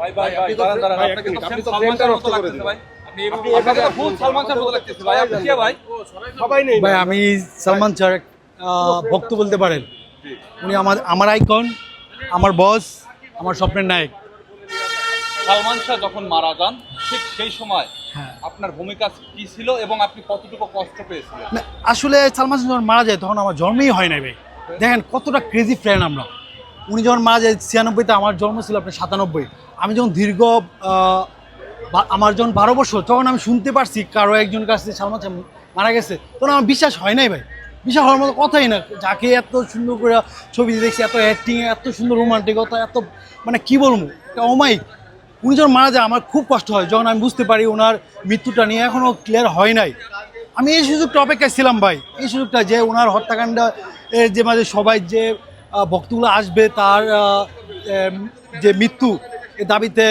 ভাই ভাই ভাই দাঁড়ান দাঁড়ান আপনাকে তো সেম সালমান খানের মতো লাগতেছে ভাই। আপনি আপনাকে তো ফুল সালমান খানের মতো লাগতেছে ভাই। আপনি কে ভাই? সবাই নেই। ভাই আমি সালমান স্যার ভক্ত বলতে পারেন। উনি আমার আমার আইকন আমার বস আমার স্বপ্নের নায়ক। সালমান শাহ যখন মারা যান ঠিক সেই সময় হ্যাঁ। আপনার ভূমিকা কি ছিল এবং আপনি কতটুকু কষ্ট পেয়েছিলেন? আসলে সালমান খান যখন মারা যায় তখন আমার জন্মই হয় নাই ভাই। দেখেন কতটা ক্রেজি ফ্রেন্ড আমরা। উনি যখন মারা যায়, ছিয়ানব্বইতে আমার জন্ম ছিল আপনার সাতানব্বই। আমি যখন দীর্ঘ আমার যখন বারো বছর, তখন আমি শুনতে পারছি কারও একজন কাছে সালমান খান মারা গেছে। তখন আমার বিশ্বাস হয় নাই ভাই। বিশ্বাস হওয়ার মতো কথাই না। যাকে এত সুন্দর করে ছবি দেখছি, এত অ্যাক্টিং এত সুন্দর রোমান্টিকতা এত মানে কি বলব? একটা অমায়িক। উনি যখন মারা যায়, আমার খুব কষ্ট হয়। যখন আমি বুঝতে পারি ওনার মৃত্যুটা নিয়ে এখনও ক্লিয়ার হয় নাই। আমি এই সুযোগটা অপেক্ষায় ছিলাম ভাই। এই সুযোগটা যে ওনার হত্যাকাণ্ড যে মাঝে সবাই যে ভক্তগুলো আসবে তার যে মৃত্যু এ দাবিতে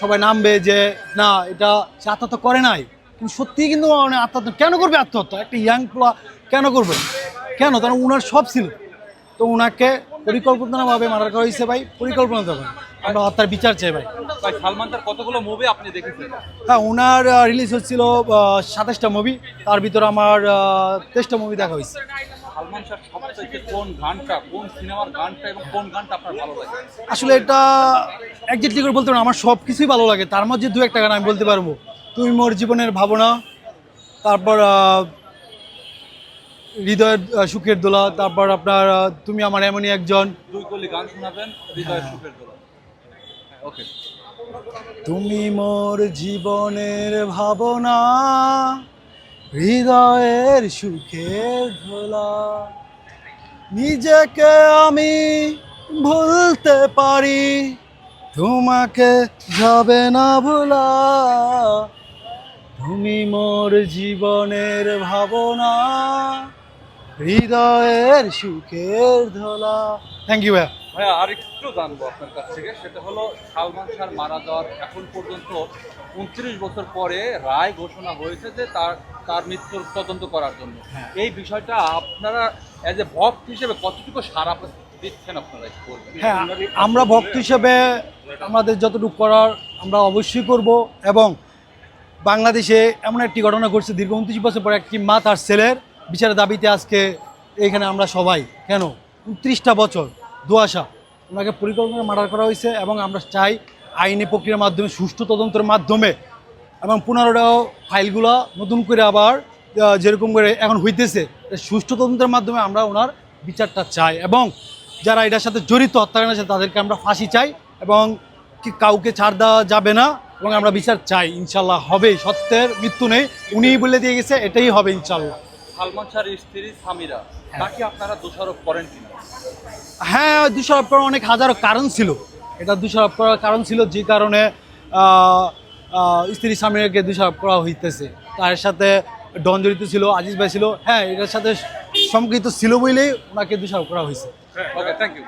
সবাই নামবে যে না এটা সে আত্মহত্যা করে নাই। কিন্তু সত্যিই কিন্তু মানে আত্মহত্যা কেন করবে আত্মহত্যা? একটা ইয়াং পোলা কেন করবে? কেন? কারণ ওনার সব ছিল। তো ওনাকে পরিকল্পনাভাবে মারা করা হয়েছে ভাই পরিকল্পনা দেবেন আমরা হত্যার বিচার চাই ভাই। ভাই সালমান তার কতগুলো মুভি আপনি দেখেছেন? হ্যাঁ ওনার রিলিজ হচ্ছিল সাতাশটা মুভি তার ভিতরে আমার তেইশটা মুভি দেখা হয়েছে। সালমান শাহ সবথেকে কোন গানটা কোন সিনেমার গানটা এবং কোন গানটা আপনার ভালো লাগে? আসলে এটা একজাক্টলি করে বলতে পারব আমার সব কিছুই ভালো লাগে। তার মধ্যে দু একটা গান আমি বলতে পারব। তুমি মোর জীবনের ভাবনা তারপর হৃদয়ের সুখের দোলা তারপর আপনার তুমি আমার এমনই একজন। দুই কলি গান শোনাবেন হৃদয়ের সুখের দোলা। ওকে। তুমি মোর জীবনের ভাবনা হৃদয়ের সুখের ধোলা। নিজেকে আমি ভুলতে পারি, তোমাকে যাবে না ভোলা। তুমি মোর জীবনের ভাবনা, হৃদয়ের সুখের ধোলা। থ্যাংক ইউ ভাইয়া। ভাইয়া আর একটু জানব আপনার কাছ থেকে। সেটা হলো সালমান শাহ মারা যাওয়ার এখন পর্যন্ত উনত্রিশ বছর পরে রায় ঘোষণা হয়েছে যে তার তার মৃত্যুর তদন্ত করার জন্য। এই বিষয়টা আপনারা এজ এ ভক্ত হিসেবে কতটুকু সারা দিচ্ছেন আপনারা হ্যাঁ আমরা ভক্ত হিসেবে আমাদের যতটুকু করার আমরা অবশ্যই করব এবং বাংলাদেশে এমন একটি ঘটনা ঘটছে দীর্ঘ উনত্রিশ বছর পরে একটি মা তার ছেলের বিচারের দাবিতে আজকে এখানে আমরা সবাই কেন? উনত্রিশটা বছর। দুয়াশা ওনাকে পরিকল্পনা মার্ডার করা হয়েছে এবং আমরা চাই আইনি প্রক্রিয়ার মাধ্যমে, সুষ্ঠু তদন্তের মাধ্যমে এবং পুনরায় ফাইলগুলো নতুন করে আবার যেরকম করে এখন হইতেছে সুষ্ঠু তদন্তের মাধ্যমে আমরা ওনার বিচারটা চাই এবং যারা এটার সাথে জড়িত হত্যাকাণ্ডের আছে, তাদেরকে আমরা ফাঁসি চাই এবং কি কাউকে ছাড় দেওয়া যাবে না এবং আমরা বিচার চাই। ইনশাল্লাহ হবে, সত্যের মৃত্যু নেই। উনিই বলে দিয়ে গেছে, এটাই হবে ইনশাল্লাহ। সালমান শাহর স্ত্রী সামিরা। তাকে আপনারা দোষারোপ করেন কিনা? হ্যাঁ দোষারোপ করার অনেক হাজারো কারণ ছিল। এটা দোষারোপ করার কারণ ছিল যে কারণে স্ত্রী স্বামীকে দোষারোপ করা হইতেছে। তার সাথে ডন জড়িত ছিল আজিজ ভাই ছিল। হ্যাঁ এটার সাথে সম্পৃক্ত ছিল বলেই ওনাকে দোষারোপ করা হয়েছে। Okay thank you